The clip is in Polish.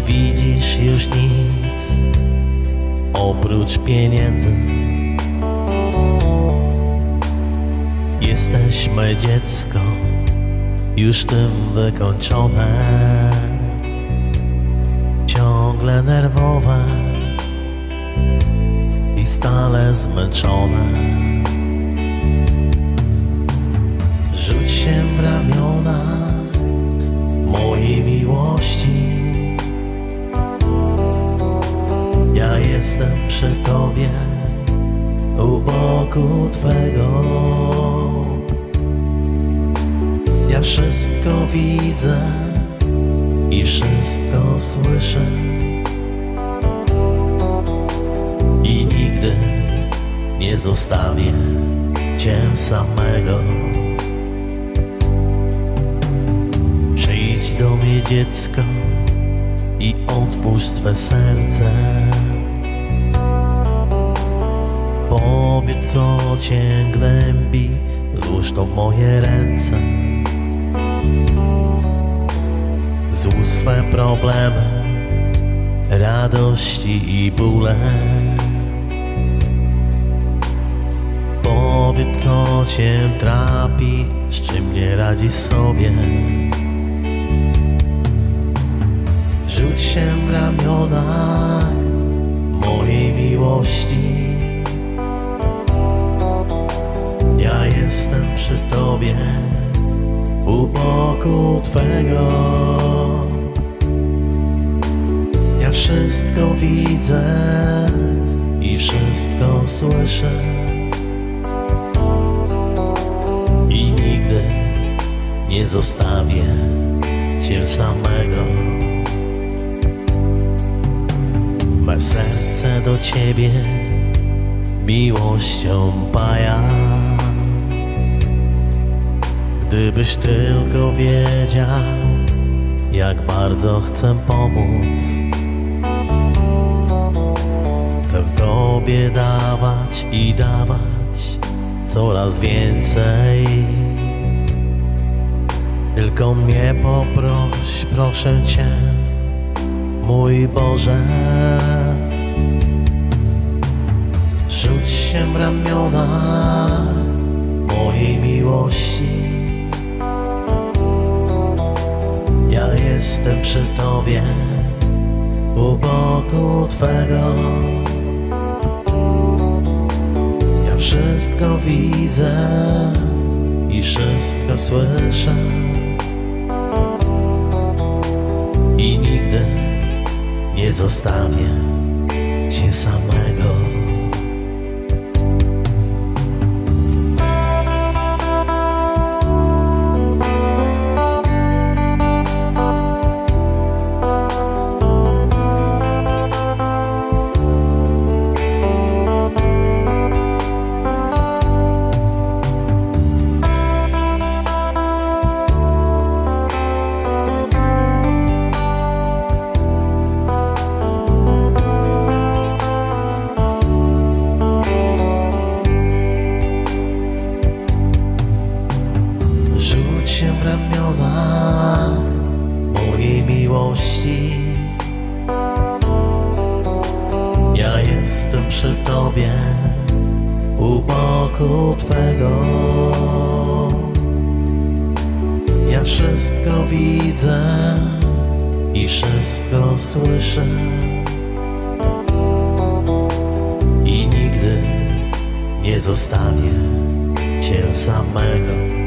Nie widzisz już nic oprócz pieniędzy. Jesteś moje dziecko, już tym wykończone, ciągle nerwowe i stale zmęczone. Jestem przy tobie, u boku twego. Ja wszystko widzę i wszystko słyszę. I nigdy nie zostawię cię samego. Przyjdź do mnie dziecko i otwórz swe serce. Powiedz co cię gnębi, złóż to w moje ręce. Złóż swe problemy, radości i bóle. Powiedz co cię trapi, z czym nie radzisz sobie. Rzuć się w ramionach mojej miłości. Jestem przy tobie, u boku twego. Ja wszystko widzę i wszystko słyszę. I nigdy nie zostawię cię samego. Me serce do ciebie miłością paja. Gdybyś tylko wiedział, jak bardzo chcę pomóc. Chcę Tobie dawać i dawać coraz więcej. Tylko mnie poproś, proszę Cię, mój Boże. Rzuć się w ramiona mojej miłości. Jestem przy Tobie, u boku Twego. Ja wszystko widzę i wszystko słyszę. I nigdy nie zostawię Cię samego. Miłości. Ja jestem przy tobie, u boku twego. Ja wszystko widzę i wszystko słyszę. I nigdy nie zostawię cię samego.